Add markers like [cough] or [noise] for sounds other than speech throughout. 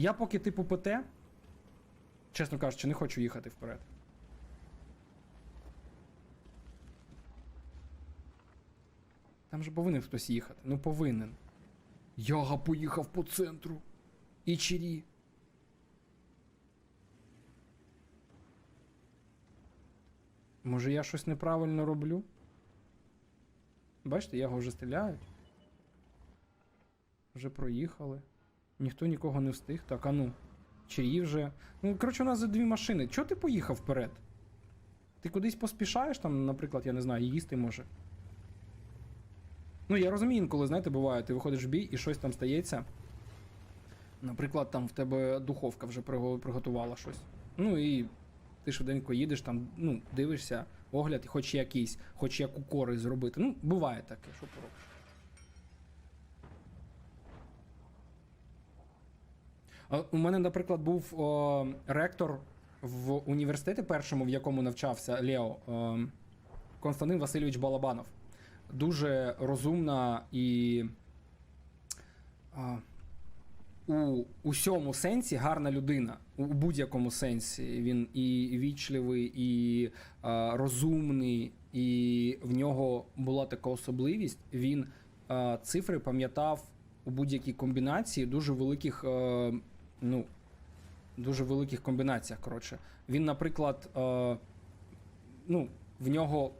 Я поки типу ПТ, чесно кажучи, не хочу їхати вперед. Там же повинен хтось їхати. Ну повинен. Яга поїхав по центру. І чирі. Може я щось неправильно роблю? Бачите, його вже стріляють. Вже проїхали. Ніхто нікого не встиг. Так, а ну. Чиї вже. Ну, коротше, у нас за дві машини. Чого ти поїхав вперед? Ти кудись поспішаєш там, наприклад, я не знаю, їсти може. Ну, я розумію, інколи, знаєте, буває, ти виходиш в бій і щось там стається. Наприклад, там в тебе духовка вже приготувала щось. Ну і ти швиденько їдеш, там, ну, дивишся, огляд, хоч якийсь, хоч яку користь зробити. Ну, буває таке, що поробиш. У мене, наприклад, був о, ректор в університеті першому, в якому навчався Лео о, Константин Васильович Балабанов. Дуже розумна і а, у усьому сенсі гарна людина. У будь-якому сенсі. Він і вічливий, і а, розумний, і в нього була така особливість. Він а, цифри пам'ятав у будь-якій комбінації дуже великих. е, ну, дуже великих комбінаціях. Коротше. Він, наприклад, е, ну, в нього,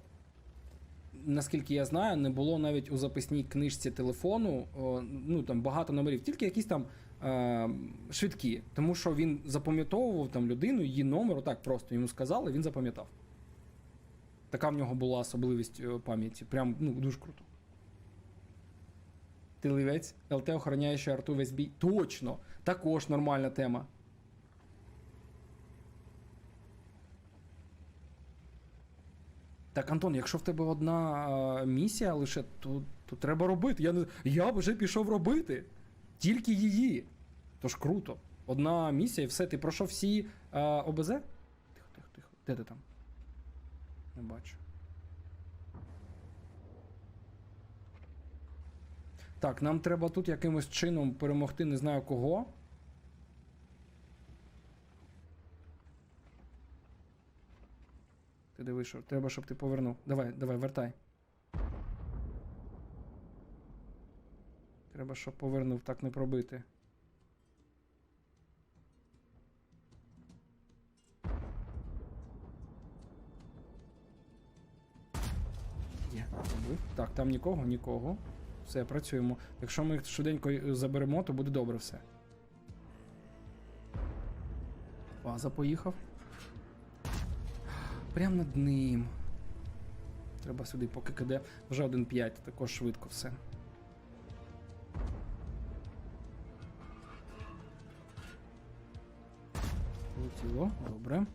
наскільки я знаю, не було навіть у записній книжці телефону, е, ну там багато номерів, тільки якісь там е, швидкі. Тому що він запам'ятовував там людину, її номер, отак просто йому сказали, він запам'ятав. Така в нього була особливість е, пам'яті. Прям ну, дуже круто. Ти ливець, ЛТ охороняє арту весь бій. Точно! Також нормальна тема. Так, Антон, якщо в тебе одна е, місія лише, то, то треба робити. Я, не, я вже пішов робити. Тільки її. Тож круто. Одна місія і все. Ти пройшов всі е, ОБЗ? Тихо, тихо, тихо. Де ти там? Не бачу. Так, нам треба тут якимось чином перемогти не знаю кого. Ти дивиш, треба, щоб ти повернув. Давай, давай, вертай. Треба, щоб повернув, так не пробити. Так, там нікого, нікого. Все, працюємо. Якщо ми їх швиденько е, заберемо, то буде добре все. База поїхав. Прямо над ним. Треба сюди, поки КД. Вже 1.5, також швидко все. Полетіло, добре.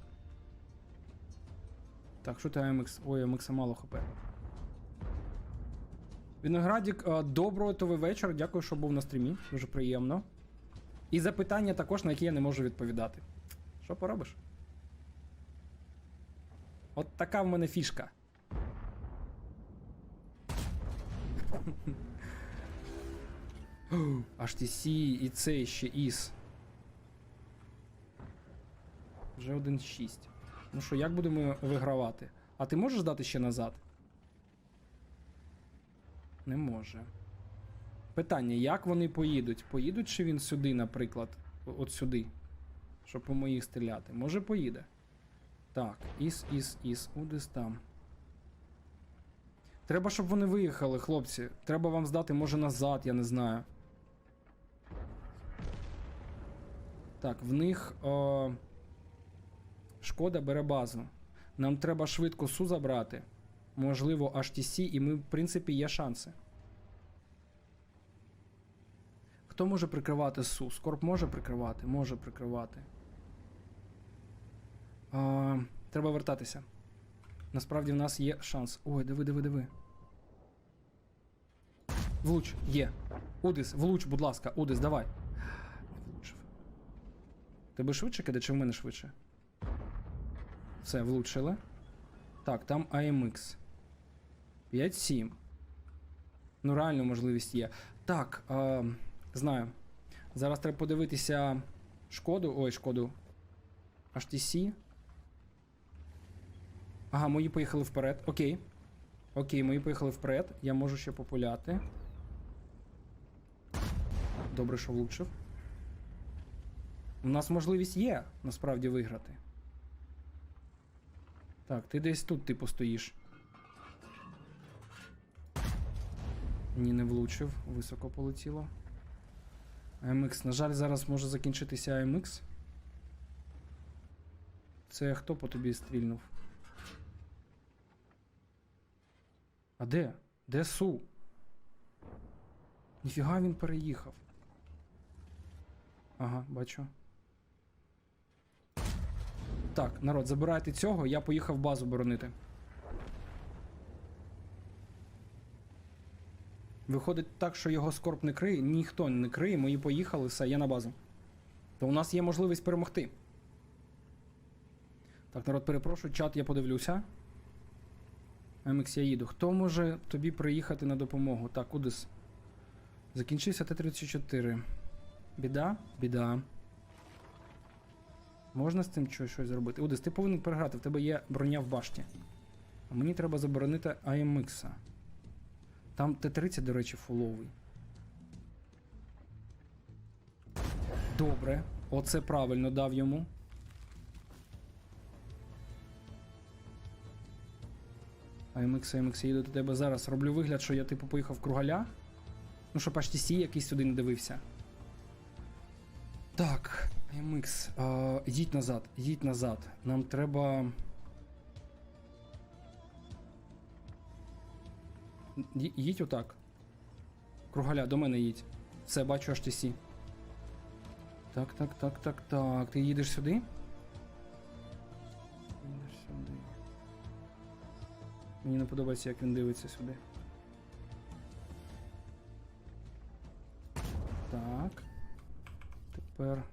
Так, що ти АМХ? Ой, АМХ мало хп. Виноградік, е, доброго тобі вечора. Дякую, що був на стрімі. Дуже приємно. І запитання також, на які я не можу відповідати. Що поробиш? От така в мене фішка. [laughs] HTC і цей ще ІС. Вже 1.6. Ну що, як будемо вигравати? А ти можеш дати ще назад? Не може. Питання, як вони поїдуть? Поїдуть чи він сюди, наприклад, от сюди, щоб по моїх стріляти? Може поїде. Так, іс, іс, іс, удис там. Треба, щоб вони виїхали, хлопці. Треба вам здати, може, назад, я не знаю. Так, в них. О... Шкода бере базу. Нам треба швидко Су забрати. Можливо, HTC, і ми, в принципі, є шанси. Хто може прикривати Су? Скорб може прикривати? Може прикривати. А, треба вертатися. Насправді в нас є шанс. Ой, диви, диви, диви. Влуч, є. Удис, влуч, будь ласка, Удис, давай. Не влучив. Тебе швидше киде, чи в мене швидше? Все, влучили. Так, там AMX. 5-7. Ну, реально можливість є. Так, е, знаю. Зараз треба подивитися Шкоду. Ой, шкоду. HTC. Ага, мої поїхали вперед. Окей. Окей, мої поїхали вперед. Я можу ще популяти. Добре, що влучив. У нас можливість є насправді виграти. Так, ти десь тут, типу, стоїш. Ні, не влучив, високо полетіло. AMX. На жаль, зараз може закінчитися AMX. Це хто по тобі стрільнув? А де? Де Су? Ніфіга він переїхав. Ага, бачу. Так, народ, забирайте цього, я поїхав базу боронити. Виходить так, що його скорб не криє, ніхто не криє, мої поїхали, все, я на базу. То у нас є можливість перемогти. Так, народ, перепрошую, чат я подивлюся. MX, я їду. Хто може тобі приїхати на допомогу? Так, Удис. Закінчився Т-34. Біда? Біда. Можна з цим щось, зробити? Удис, ти повинен переграти, в тебе є броня в башті. А мені треба заборонити AMX. Там Т-30, до речі, фуловий. Добре. Оце правильно дав йому. AMX, AMX, я їду до тебе зараз. Роблю вигляд, що я типу поїхав кругаля. Ну, щоб аж TC якийсь сюди не дивився. Так, AMX, а, їдь назад, їдь назад. Нам треба. Їдь отак. Кругаля, до мене їдь. Все, бачу HTC. Так, так, так, так, так. Ти їдеш сюди? Їдеш сюди. Мені не подобається, як він дивиться сюди. Так. Тепер.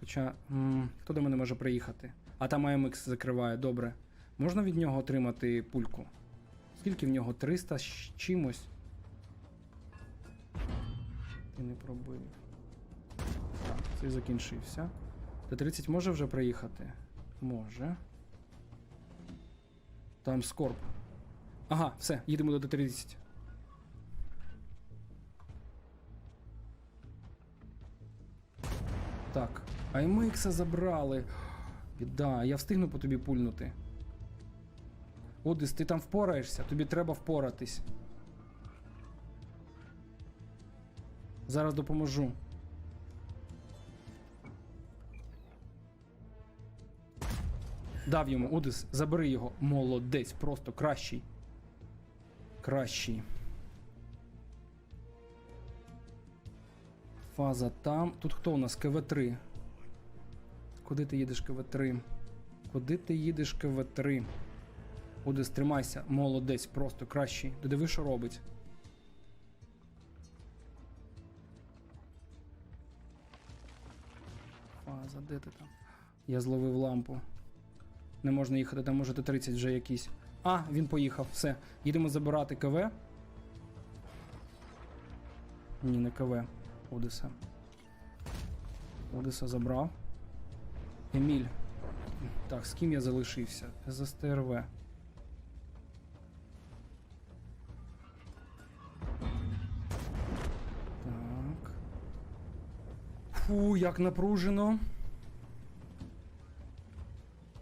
Хоча. м, хто до мене може приїхати? А там AMX закриває, добре. Можна від нього отримати пульку? Скільки в нього? 300 з чимось? Ти не пробив. Так, цей закінчився. Т-30 може вже приїхати? Може. Там скорб. Ага, все, їдемо до Т-30. Так, АМХ забрали. Біда, я встигну по тобі пульнути. Одис, ти там впораєшся, тобі треба впоратись. Зараз допоможу. Дав йому, Одис, забери його. Молодець, просто кращий. Кращий. Фаза там. Тут хто у нас? КВ3. Куди ти їдеш, КВ3? Куди ти їдеш, КВ3? Одис, тримайся. Молодець, просто кращий. Додиви, що робить. Фаза, де ти там? Я зловив лампу. Не можна їхати, там може Т-30 вже якийсь. А, він поїхав. Все. Їдемо забирати КВ. Ні, не КВ. Одеса. Одеса забрав. Еміль. Так, з ким я залишився? ССТРВ. Фу, як напружено.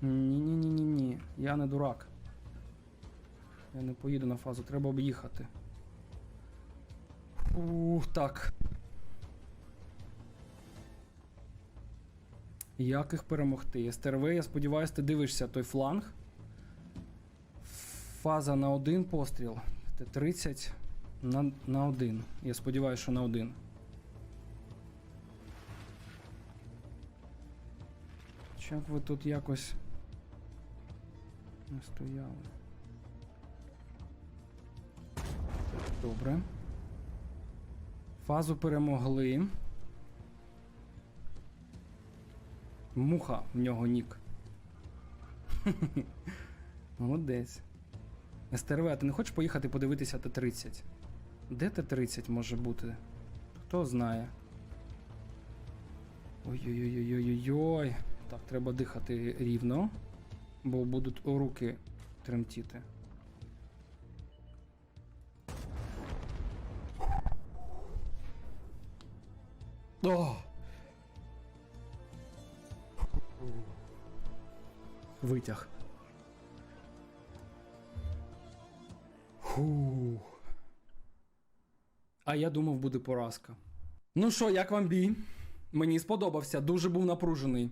Ні-ні-ні-ні-ні. Я не дурак. Я не поїду на фазу, треба об'їхати. Ух, так. Як їх перемогти? СТРВ, я сподіваюся, ти дивишся той фланг. Фаза на один постріл. Т-30 на, на один. Я сподіваюся, що на один. Як ви тут якось не стояли? Добре. Фазу перемогли. Муха в нього нік. [laughs] Молодець. СТРВ, а ти не хочеш поїхати подивитися Т-30? Де Т-30 може бути? Хто знає? Ой-ой-ой-ой-ой. Так, треба дихати рівно, бо будуть руки тремтіти. О! Витяг. Фух. А я думав, буде поразка. Ну що, як вам бій? Мені сподобався, дуже був напружений.